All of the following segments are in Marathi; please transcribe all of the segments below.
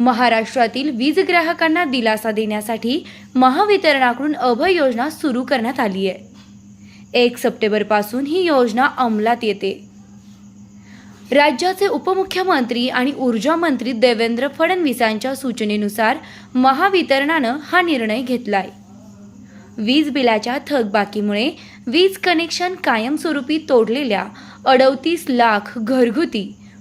महाराष्ट्रातील वीज ग्राहकांना दिलासा देण्यासाठी महावितरणाकडून अभय योजना सुरू करण्यात आली आहे. एक सप्टेंबरपासून ही योजना अंमलात येते. राज्याचे उपमुख्यमंत्री आणि ऊर्जा मंत्री देवेंद्र फडणवीसांच्या सूचनेनुसार महावितरणानं हा निर्णय घेतलाय. वीज बिलाच्या थकबाकीमुळे वीज कनेक्शन कायमस्वरूपी तोडलेल्या अडतीस लाख घरगुती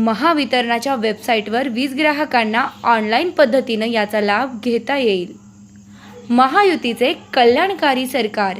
महावितरणाच्या वेबसाईटवर वीज ग्राहकांना ऑनलाईन पद्धतीनं याचा लाभ घेता येईल. महायुतीचे कल्याणकारी सरकार